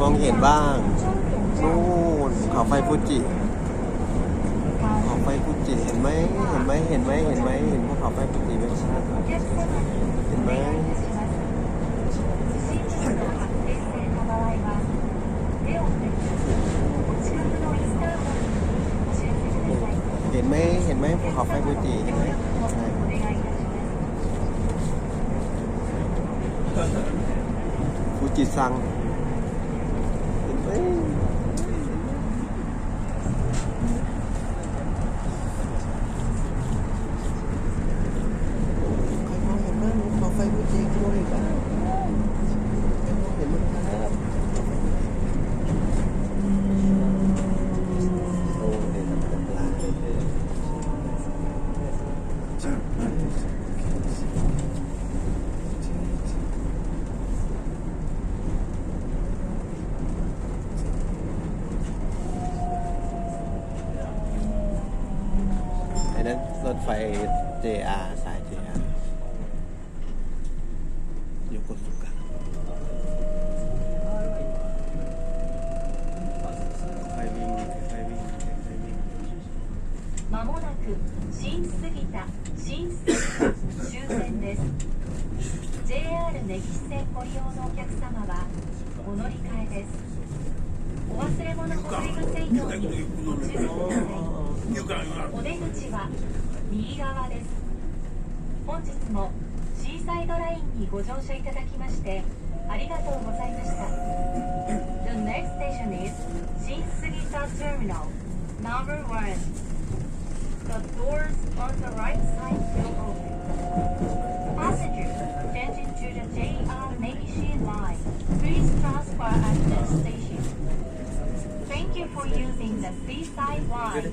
มองเห็นบ้างนู่นเขาไฟฟูจิเขาไฟฟูจิเห็นไหมเห็นไหมเห็นไหมเห็นไหมเห็นภูเขาไฟฟูจิไหมเห็นไหมเห็นไหมเห็นไหมภูเขาไฟฟูจิเห็นไหมใช่ฟูจิซัง รถไฟ JR สาย JR โยโกสุกะค่อยๆวิ่งค่อยๆวิ่งค่อยๆวิ่ง まもなく新杉田新杉田終点です JR 根岸線ご利用のお客様はお乗り換えですお忘れ物ございませんようにご注意ください お出口は右側です本日もシーサイドラインにご乗車いただきましてありがとうございました The next station is 新杉田 Terminal Number 1 The doors on the right side will open. Passengers changing to the JR Neishi line, please transfer at this station. Thank you for using the seaside line.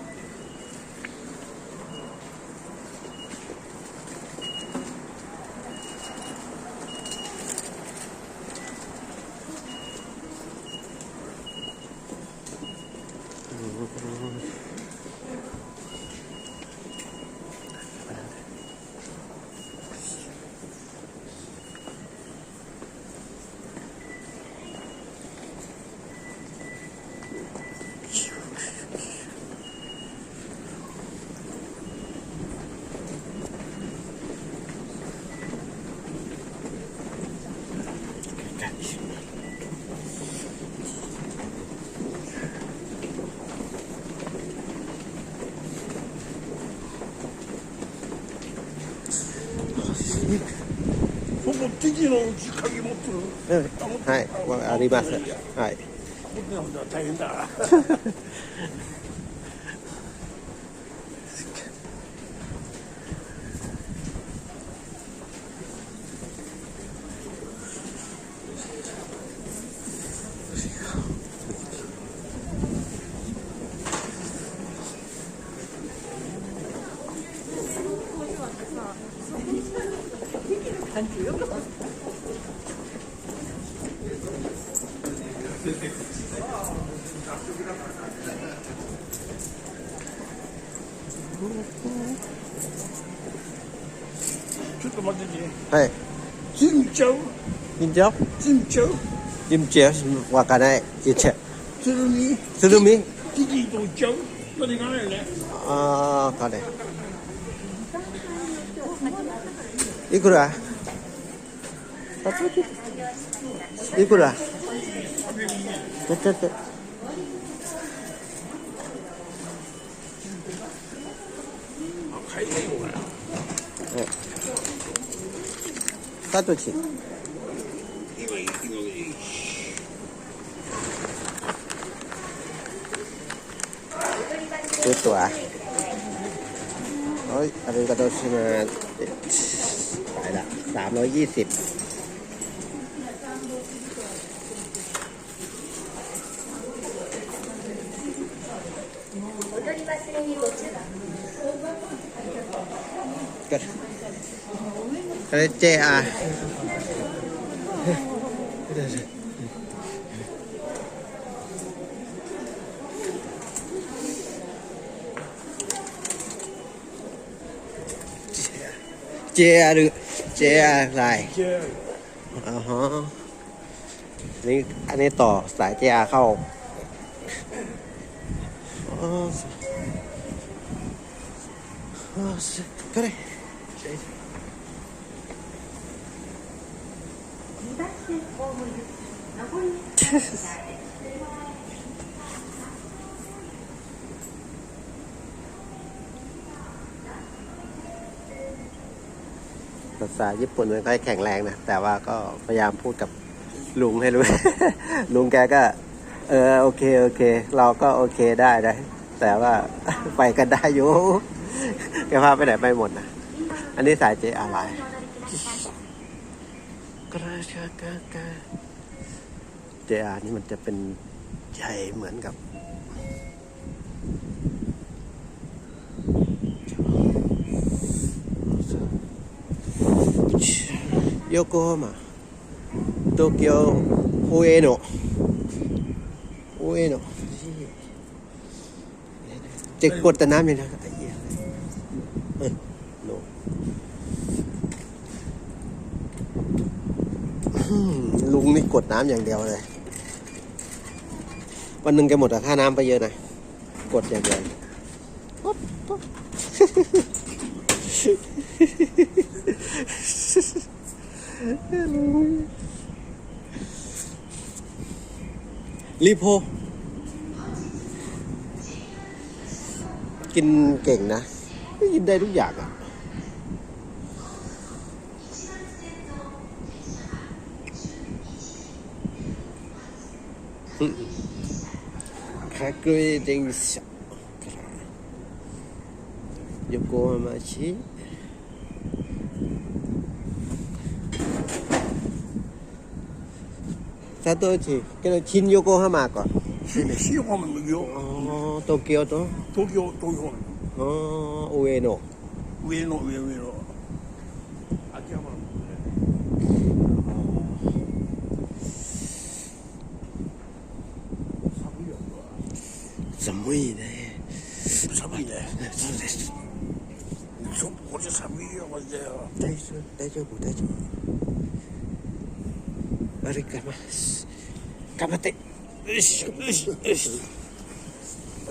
はい、あります。はい。大変だ。感。ちょっと待ってねはい。ジンちゃう金城、ジンちゃう金城、わからない。いちゃ。鶴見鶴見敵と行っちゃうまだ行かないよねあー、かね。いくらいくら Tức tức tức. 네. 따뜻이. 이것도 와. 어이, 아리가도 시면, 아니다, 320. ก็เลยเจอาเจอาหรือเจอาอะไรอ๋อฮะนี่อันนี้ต่อสายเจอาเข้า อ๋ออ๋อก็ได้ภาษาญี่ปุ่นมันก็แข็งแรงนะ แต่ว่าก็พยายามพูดกับลุงให้รู้ ลุงแกก็ เออ โอเค โอเค เราก็โอเคได้นะแต่ว่าไปกันได้อยู่ แกพาไปไหนไปหมดนะ อันนี้สายเจอะไรกระชากกเจอานี่มันจะเป็นใหญ่เหมือนกับโยโกฮมาโตเกียวโอเอโนโอเอโนเจ็กกดแต่น้ำเลยนะครับ มลุงนี่กดน้ำอย่างเดียวเลย วันหนึ่งแกหมดค่าน้ำไปเยอะนะ กดอย่างเดียวรีโพ กินเก่งนะ กินได้ทุกอย่างอ่ะ 確認電車横浜市佐藤市けど新横浜か新横浜のよあー東京と東京東京 あー上野上の上上の。秋葉原のね。寒いよ寒いね。寒いねそうです。ちょっとこれ寒いよマジで。よ大丈夫大丈夫大丈夫。歩きます頑張って。よしよしよし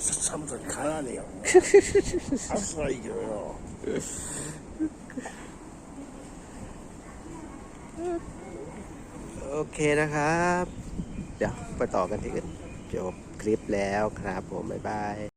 寒さにかなわねえよ暑さはいいけどよ โอเคนะครับ เดี๋ยวไปต่อกันที่อื่นจบคลิปแล้วครับผม บ๊ายบาย